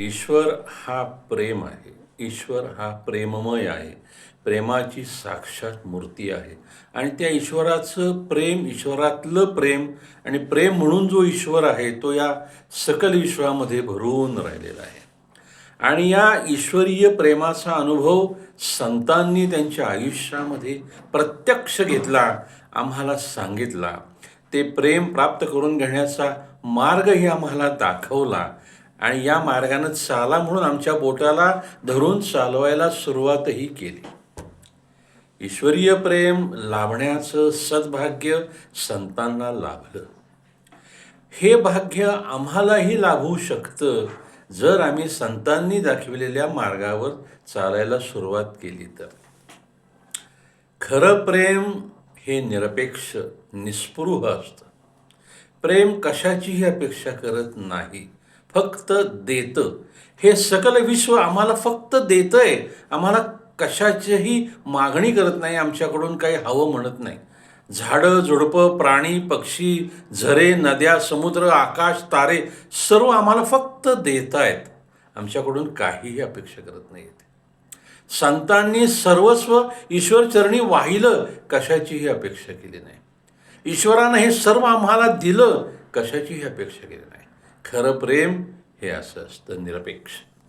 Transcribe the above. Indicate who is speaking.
Speaker 1: ईश्वर हा प्रेम आहे. ईश्वर हा प्रेममय आहे. प्रेमाची साक्षात मूर्ती आहे. आणि त्या ईश्वराचं प्रेम ईश्वरातलं प्रेम आणि प्रेम म्हणून जो ईश्वर आहे तो या सकल ईश्वरामध्ये भरून राहिलेला आहे. आणि या ईश्वरीय प्रेमाचा अनुभव संतांनी त्यांच्या आयुष्यामध्ये प्रत्यक्ष घेतला आम्हाला सांगितला. ते प्रेम प्राप्त करून घेण्याचा मार्गही आम्हाला दाखवला. आणि या मार्गानं चाला म्हणून आमच्या बोटाला धरून चालवायला सुरुवातही केली. ईश्वरीय प्रेम लाभण्याचं सद्भाग्य संतांना लाभलं. हे भाग्य आम्हालाही लाभू शकतं जर आम्ही संतांनी दाखविलेल्या मार्गावर चालायला सुरुवात केली तर. खरं प्रेम हे निरपेक्ष निस्पृह असतं. प्रेम कशाचीही अपेक्षा करत नाही. फक्त देतं. हे सकल विश्व आम्हाला फक्त देतं आहे आम्हाला कशाचीही मागणी करत नाही आमच्याकडून काही हवं म्हणत नाही. झाडं झुडपं प्राणी पक्षी झरे नद्या समुद्र आकाश तारे सर्व आम्हाला फक्त देत आहेत आमच्याकडून काहीही अपेक्षा करत नाही संतांनी सर्वस्व ईश्वरचरणी वाहिलं कशाचीही अपेक्षा केली नाही. ईश्वरानं हे सर्व आम्हाला दिलं कशाचीही अपेक्षा केली नाही. खरं प्रेम हे असं असतं निरपेक्ष.